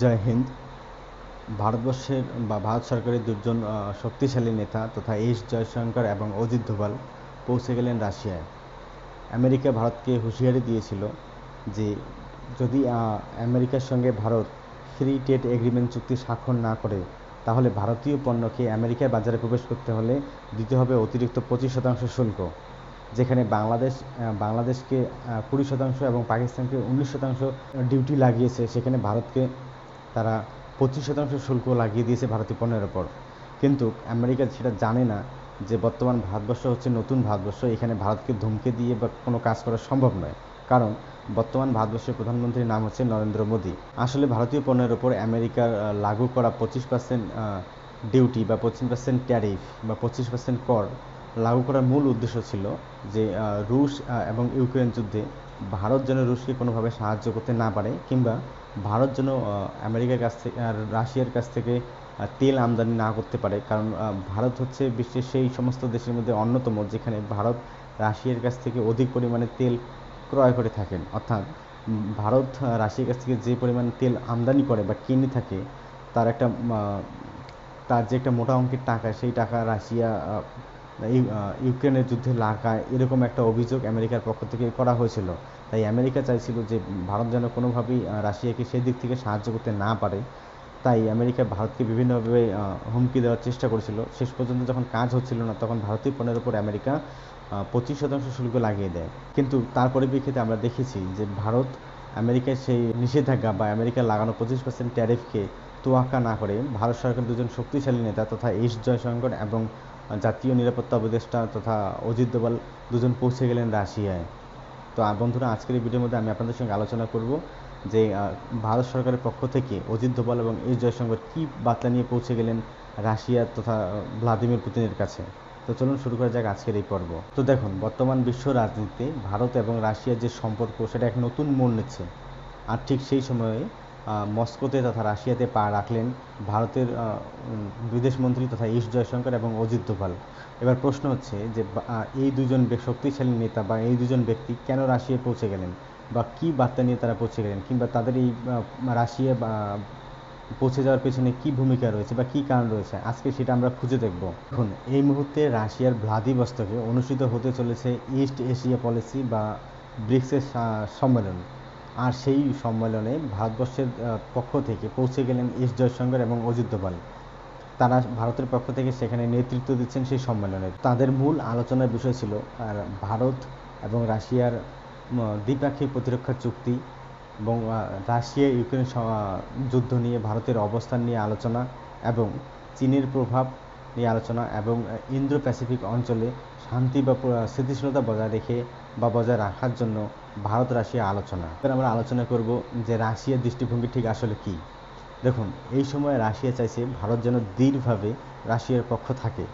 জয় হিন্দ। ভারতবর্ষের বা ভারত সরকারের দুজন শক্তিশালী নেতা তথা এস জয়শঙ্কর এবং অজিত দোভাল পৌঁছে গেলেন রাশিয়ায়। আমেরিকা ভারতকে হুঁশিয়ারি দিয়েছিল যে যদি আমেরিকার সঙ্গে ভারত ফ্রি ট্রেড এগ্রিমেন্ট চুক্তি স্বাক্ষর না করে, তাহলে ভারতীয় পণ্যকে আমেরিকার বাজারে প্রবেশ করতে হলে দিতে হবে অতিরিক্ত পঁচিশ শতাংশ শুল্ক, যেখানে বাংলাদেশ বাংলাদেশকে কুড়ি শতাংশ এবং পাকিস্তানকে উনিশ শতাংশ ডিউটি লাগিয়েছে। সেখানে ভারতকে তারা পঁচিশ শতাংশ শুল্ক লাগিয়ে দিয়েছে ভারতীয় পণ্যের ওপর। কিন্তু আমেরিকা সেটা জানে না যে বর্তমান ভারতবর্ষ হচ্ছে নতুন ভারতবর্ষ, এখানে ভারতকে ধমকে দিয়ে বা কোনো কাজ করা সম্ভব নয়। কারণ বর্তমান ভারতবর্ষের প্রধানমন্ত্রীর নাম হচ্ছে নরেন্দ্র মোদী। আসলে ভারতীয় পণ্যের ওপর আমেরিকার লাগু করা পঁচিশ পার্সেন্ট ডিউটি বা পঁচিশ পার্সেন্ট ট্যারিফ বা পঁচিশ পার্সেন্ট কর লাগু করার মূল উদ্দেশ্য ছিল যে রুশ এবং ইউক্রেন যুদ্ধে ভারত যেন রুশকে কোনোভাবে সাহায্য করতে না পারে কিংবা ভারত যেন আমেরিকার কাছ থেকে, আর রাশিয়ার কাছ থেকে তেল আমদানি না করতে পারে। কারণ ভারত হচ্ছে বিশ্বের সেই সমস্ত দেশের মধ্যে অন্যতম যেখানে ভারত রাশিয়ার কাছ থেকে অধিক পরিমাণে তেল ক্রয় করে থাকেন। অর্থাৎ ভারত রাশিয়ার কাছ থেকে যে পরিমাণ তেল আমদানি করে বা কিনে থাকে, তার একটা তার যে একটা মোটা অঙ্কের টাকা, সেই টাকা রাশিয়া ইউক্রেনের যুদ্ধে লাগায় এরকম একটা অভিযোগ আমেরিকার পক্ষ থেকে করা হয়েছিল। তাই আমেরিকা চাইছিল যে ভারত যেন কোনোভাবেই রাশিয়াকে সেই দিক থেকে সাহায্য করতে না পারে। তাই আমেরিকা ভারতকে বিভিন্নভাবে হুমকি দেওয়ার চেষ্টা করেছিল। শেষ পর্যন্ত যখন কাজ হচ্ছিল না, তখন ভারতীয় পণ্যের উপর আমেরিকা পঁচিশ শতাংশ শুল্ক লাগিয়ে দেয়। কিন্তু তার পরিপ্রেক্ষিতে আমরা দেখেছি যে ভারত আমেরিকার সেই নিষেধাজ্ঞা বা আমেরিকার লাগানো পঁচিশ পার্সেন্ট ট্যারিফকে তোয়াক্কা না করে ভারত সরকার দুজন শক্তিশালী নেতা তথা এস জয়শঙ্কর এবং জাতীয় নিরাপত্তা উপদেষ্টা তথা অজিত দোভাল দুজন পৌঁছে গেলেন রাশিয়ায়। তো বন্ধুরা, আজকের এই ভিডিওর মধ্যে আমি আপনাদের সঙ্গে আলোচনা করব যে ভারত সরকারের পক্ষ থেকে অজিত দোভাল এবং এস জয়শঙ্কর কী বার্তা নিয়ে পৌঁছে গেলেন রাশিয়া তথা ভ্লাদিমির পুতিনের কাছে। তো, চলুন শুরু করা যাক আজকের এই পর্ব। তো, দেখুন, বর্তমান বিশ্ব রাজনীতিতে ভারত এবং রাশিয়ার যে সম্পর্ক, সেটা এক নতুন মোড় নিচ্ছে। আর ঠিক সেই সময়ে মস্কোতে তথা রাশিয়াতে পা রাখলেন ভারতের বিদেশমন্ত্রী তথা এস জয়শঙ্কর এবং অজিত দোভাল। এবার প্রশ্ন হচ্ছে যে এই দুজন শক্তিশালী নেতা বা এই দুজন ব্যক্তি কেন রাশিয়ায় পৌঁছে গেলেন? বা কী বার্তা নিয়ে তারা পৌঁছে গেলেন? কিংবা তাদের এই রাশিয়া পৌঁছে যাওয়ার পেছনে কি ভূমিকা রয়েছে বা কি কারণ রয়েছে? আজকে সেটা আমরা খুঁজে দেখব। এখন এই মুহূর্তে রাশিয়ার ভ্লাদিবস্তকে অনুষ্ঠিত হতে চলেছে ইস্ট এশিয়া পলিসি বা ব্রিক্সের সম্মেলন। আর সেই সম্মেলনে ভারতবর্ষের পক্ষ থেকে পৌঁছে গেলেন এস জয়শঙ্কর এবং অজিত দোভাল। তারা ভারতের পক্ষ থেকে সেখানে নেতৃত্ব দিচ্ছেন সেই সম্মেলনে। তাদের মূল আলোচনার বিষয় ছিল আর ভারত এবং রাশিয়ার দ্বিপাক্ষিক প্রতিরক্ষা চুক্তি এবং রাশিয়া ইউক্রেন যুদ্ধ নিয়ে ভারতের অবস্থান নিয়ে আলোচনা এবং চীনের প্রভাব নিয়ে আলোচনা এবং আহ, ইন্দো প্যাসিফিক অঞ্চলে শান্তি বা স্থিতিশীলতা বজায় রেখে বা বজায় রাখার জন্য ভারত রাশিয়া আলোচনা। এবার আমরা আলোচনা করব যে রাশিয়ার দৃষ্টিভঙ্গি ঠিক আসলে কী। দেখুন এই সময় রাশিয়া চাইছে ভারত যেন দৃঢ়ভাবে রাশিয়ার পক্ষ থাকে।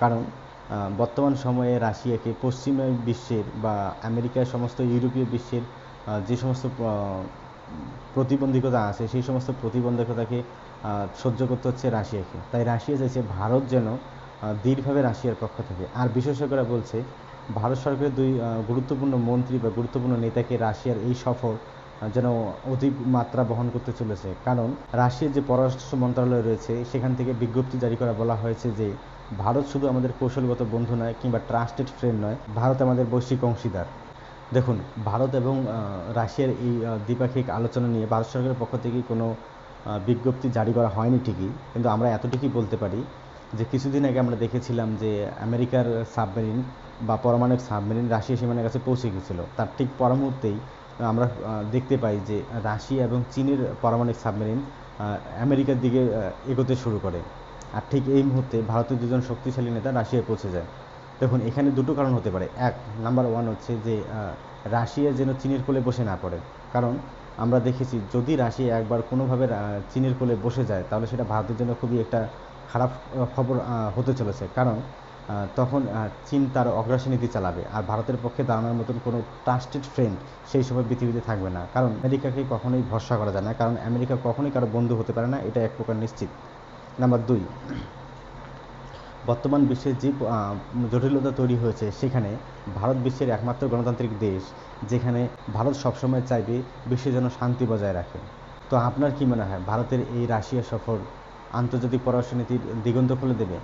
কারণ বর্তমান সময়ে রাশিয়াকে পশ্চিমা বিশ্বের বা আমেরিকার সমস্ত ইউরোপীয় বিশ্বের যে সমস্ত প্রতিবন্ধকতা আছে সেই সমস্ত প্রতিবন্ধকতাকে সহ্য করতে হচ্ছে রাশিয়াকে। তাই রাশিয়া চাইছে ভারত যেন দৃঢ়ভাবে রাশিয়ার পক্ষ থাকে। আর বিশেষজ্ঞরা বলছে, ভারত সরকারের দুই গুরুত্বপূর্ণ মন্ত্রী বা গুরুত্বপূর্ণ নেতাকে রাশিয়ার এই সফর যেন অধিক মাত্রা বহন করতে চলেছে। কারণ রাশিয়ার যে পররাষ্ট্র মন্ত্রণালয় রয়েছে, সেখান থেকে বিজ্ঞপ্তি জারি করা বলা হয়েছে যে, ভারত শুধু আমাদের কৌশলগত বন্ধু নয় কিংবা ট্রাস্টেড ফ্রেন্ড নয়, ভারত আমাদের বৈশ্বিক অংশীদার। দেখুন, ভারত এবং রাশিয়ার এই দ্বিপাক্ষিক আলোচনা নিয়ে ভারত সরকারের পক্ষ থেকে কোনো বিজ্ঞপ্তি জারি করা হয়নি ঠিকই, কিন্তু আমরা এতটুকুই বলতে পারি যে কিছুদিন আগে আমরা দেখেছিলাম যে আমেরিকার সাবমেরিন বা পরমাণবিক সাবমেরিন রাশিয়া সীমানার কাছে পৌঁছে গেছিল তার ঠিক পর মুহূর্তেই আমরা দেখতে পাই যে রাশিয়া এবং চীনের পারমাণবিক সাবমেরিন আমেরিকার দিকে এগোতে শুরু করে। আর ঠিক এই মুহূর্তে ভারতের দুজন শক্তিশালী নেতা রাশিয়ায় পৌঁছে যায়। দেখুন, এখানে দুটো কারণ হতে পারে। এক নাম্বার ওয়ান হচ্ছে যে রাশিয়া যেন চীনের কোলে বসে না পড়ে। কারণ আমরা দেখেছি, যদি রাশিয়া একবার কোনোভাবে চীনের কোলে বসে যায়, তাহলে সেটা ভারতের জন্য খুবই একটা খারাপ খবর হতে চলেছে। কারণ তখন চীন তার অগ্রাসী নীতি চালাবে, আর ভারতের পক্ষে দাঁড়ানোর মতন কোনো ট্রাস্টেড ফ্রেন্ড সেই সময় পৃথিবীতে থাকবে না। কারণ আমেরিকাকে কখনোই ভরসা করা যায় না, কারণ আমেরিকা কখনোই কারও বন্ধু হতে পারে না, এটা এক প্রকার নিশ্চিত। নাম্বার দুই বর্তমান বিশ্বে যে জটিলতা তৈরি হয়েছে সেখানে ভারত বিশ্বের একমাত্র গণতান্ত্রিক দেশ, যেখানে ভারত সবসময় চাইবে বিশ্বে যেন শান্তি বজায় রাখে। তো আপনার কি মনে হয়, ভারতের এই রাশিয়া সফর আন্তর্জাতিক পররাষ্ট্র নীতির দিগন্ত খুলে দেবে?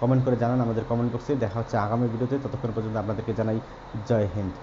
কমেন্ট করে জানান আমাদের কমেন্ট বক্সে। দেখা হচ্ছে আগামী ভিডিওতে। ততক্ষণ পর্যন্ত আপনাদেরকে জানাই জয় হিন্দ।